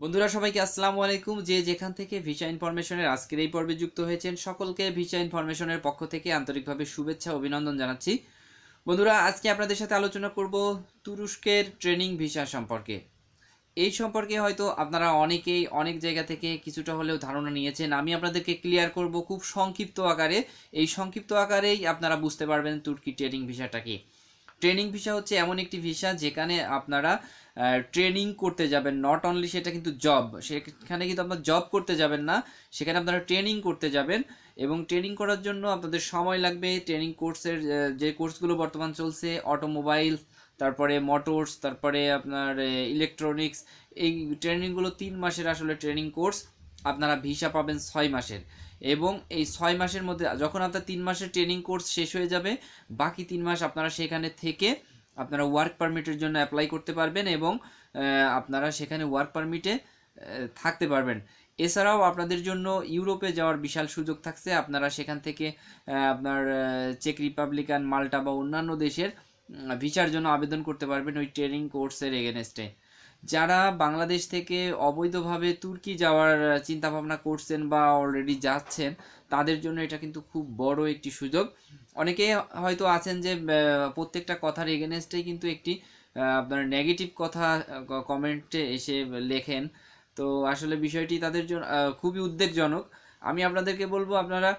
বন্ধুরা, সবাইকে আসসালামু আলাইকুম। যে যেখান থেকে ভিসা ইনফরমেশনের আজকের এই পর্বে যুক্ত হয়েছেন, সকলকে ভিসা ইনফরমেশনের পক্ষ থেকে আন্তরিকভাবে শুভেচ্ছা, অভিনন্দন জানাচ্ছি। বন্ধুরা, আজকে আপনাদের সাথে আলোচনা করব তুরস্কের ট্রেনিং ভিসা সম্পর্কে। এই সম্পর্কে হয়তো আপনারা অনেকেই অনেক জায়গা থেকে কিছুটা হলেও ধারণা নিয়েছেন। আমি আপনাদেরকে ক্লিয়ার করব খুব সংক্ষিপ্ত আকারে। এই সংক্ষিপ্ত আকারেই আপনারা বুঝতে পারবেন তুর্কি ট্রেনিং ভিসাটা কি। ট্রেনিং ভিসা হচ্ছে এমন একটি ভিসা যেখানে আপনারা ট্রেনিং করতে যাবেন। নট অনলি সেটা কিন্তু জব সেখানে কিন্তু আপনার জব করতে যাবেন না, সেখানে আপনারা ট্রেনিং করতে যাবেন এবং ট্রেনিং করার জন্য আপনাদের সময় লাগবে। ট্রেনিং কোর্সের যে কোর্সগুলো বর্তমান চলছে অটোমোবাইল তারপরে মোটরস তারপরে আপনার ইলেকট্রনিক্স এই ট্রেনিংগুলো তিন মাসের আসলে ট্রেনিং কোর্স আপনারা ভিসা পাবেন ছয় মাসের। এবং এই ছয় মাসের মধ্যে যখন আপনার তিন মাসের ট্রেনিং কোর্স শেষ হয়ে যাবে, বাকি তিন মাস আপনারা সেখানে থেকে আপনারা ওয়ার্ক পারমিটের জন্য অ্যাপ্লাই করতে পারবেন এবং আপনারা সেখানে ওয়ার্ক পারমিটে থাকতে পারবেন। এছাড়াও আপনাদের জন্য ইউরোপে যাওয়ার বিশাল সুযোগ থাকছে। আপনারা সেখান থেকে আপনার চেক রিপাবলিকান মাল্টা বা অন্যান্য দেশের ভিসার জন্য আবেদন করতে পারবেন ওই ট্রেনিং কোর্সের এগেনস্টে যারা বাংলাদেশ থেকে অবৈধভাবে তুর্কি যাওয়ার চিন্তা ভাবনা করছেন বা অলরেডি যাচ্ছেন, তাদের জন্য এটা কিন্তু খুব বড় একটি সুযোগ। অনেকে হয়তো আছেন যে প্রত্যেকটা কথার এগেনস্টেই কিন্তু একটি আপনার নেগেটিভ কথা কমেন্টে এসে লেখেন। তো আসলে বিষয়টি তাদের জন্য খুবই উদ্বেগজনক। আমি আপনাদেরকে বলব, আপনারা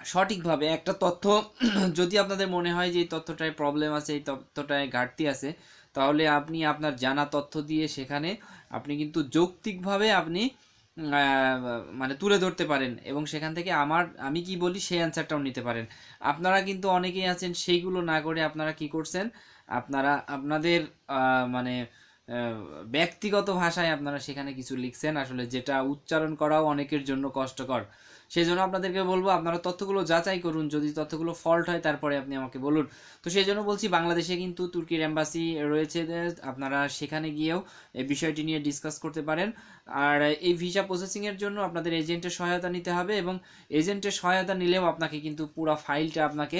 সঠিকভাবে একটা তথ্য, যদি আপনাদের মনে হয় যে এই তথ্যটায় প্রবলেম আছে, এই তথ্যটায় ঘাটতি আছে, তাহলে আপনি আপনার জানা তথ্য দিয়ে সেখানে আপনি কিন্তু যৌক্তিকভাবে আপনি মানে তুলে ধরতে পারেন এবং সেখান থেকে আমার, আমি কি বলি, সেই অ্যান্সারটাও নিতে পারেন। আপনারা কিন্তু অনেকেই আছেন, সেইগুলো না করে আপনারা কি করছেন? আপনারা, আপনাদের মানে ব্যক্তিগত ভাষায় আপনারা সেখানে কিছু লিখছেন, আসলে যেটা উচ্চারণ করাও অনেকের জন্য কষ্টকর। সেই জন্য আপনাদেরকে বলব, আপনারা তথ্যগুলো যাচাই করুন। যদি তথ্যগুলো ফল্ট হয়, তারপরে আপনি আমাকে বলুন। তো সেই জন্য বলছি, বাংলাদেশে কিন্তু তুর্কির এম্বাসি রয়েছে। আপনারা সেখানে গিয়েও এই বিষয়টি নিয়ে ডিসকাস করতে পারেন। আর এই ভিসা প্রসেসিংয়ের জন্য আপনাদের এজেন্টের সহায়তা নিতে হবে এবং এজেন্টের সহায়তা নিলেও আপনাকে কিন্তু পুরো ফাইলটা আপনাকে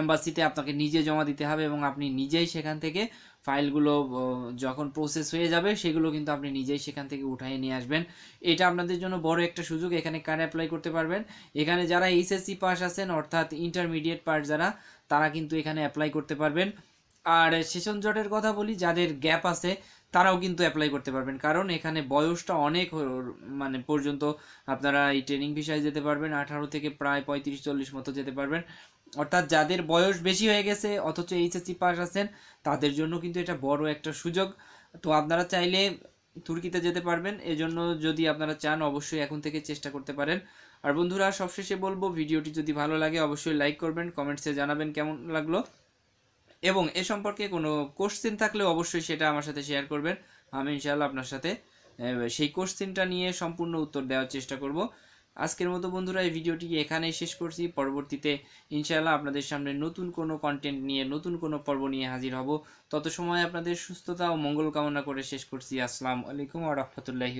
এম্বাসিতে আপনাকে নিজে জমা দিতে হবে এবং আপনি নিজেই সেখান থেকে ফাইলগুলো যখন প্রসেস হয়ে যাবে, সেগুলো কিন্তু আপনি নিজেই সেখান থেকে উঠাই নিয়ে আসবেন। এটা আপনাদের জন্য বড় একটা সুযোগ, এখানে কার অ্যাপ্লাই করতে পারবেন। এখানে যারা এইচএসসি পাস আছেন, অর্থাৎ ইন্টারমিডিয়েট পাস যারা, তারা কিন্তু এখানে অ্যাপ্লাই করতে পারবেন। আর সেশন জটের কথা বলি, যাদের গ্যাপ আছে, তারাও কিন্তু অ্যাপ্লাই করতে পারবেন। কারণ এখানে বয়সটা অনেক মানে পর্যন্ত আপনারা এই ট্রেনিং বিষয়ে যেতে পারবেন, আঠারো থেকে প্রায় পঁয়ত্রিশ, চল্লিশ মতো যেতে পারবেন। অর্থাৎ যাদের বয়স বেশি হয়ে গেছে, অথচ এইচএসসি পাস আছেন, তাদের জন্য কিন্তু এটা বড় একটা সুযোগ। তো আপনারা চাইলে তুর্কিতে যেতে পারবেন, এজন্য যদি আপনারা চান, অবশ্যই এখন থেকে চেষ্টা করতে পারেন। আর বন্ধুরা, সবশেষে বলব, ভিডিওটি যদি ভালো লাগে, অবশ্যই লাইক করবেন কমেন্টসে জানাবেন কেমন লাগল। এবং এ সম্পর্কে কোনো কোশ্চেন থাকলে অবশ্যই সেটা আমার সাথে শেয়ার করবেন। আমি ইনশাআল্লাহ আপনার সাথে সেই কোশ্চেনটা নিয়ে সম্পূর্ণ উত্তর দেওয়ার চেষ্টা করব। আজকের মতো বন্ধুরা, এই ভিডিওটি এখানেই শেষ করছি। পরবর্তীতে ইনশাআল্লাহ আপনাদের সামনে নতুন কোনো কন্টেন্ট নিয়ে, নতুন কোনো পর্ব নিয়ে হাজির হব। তত সময় আপনাদের সুস্থতা ও মঙ্গল কামনা করে শেষ করছি। আসসালামু আলাইকুম আ রহমতুল্লাহি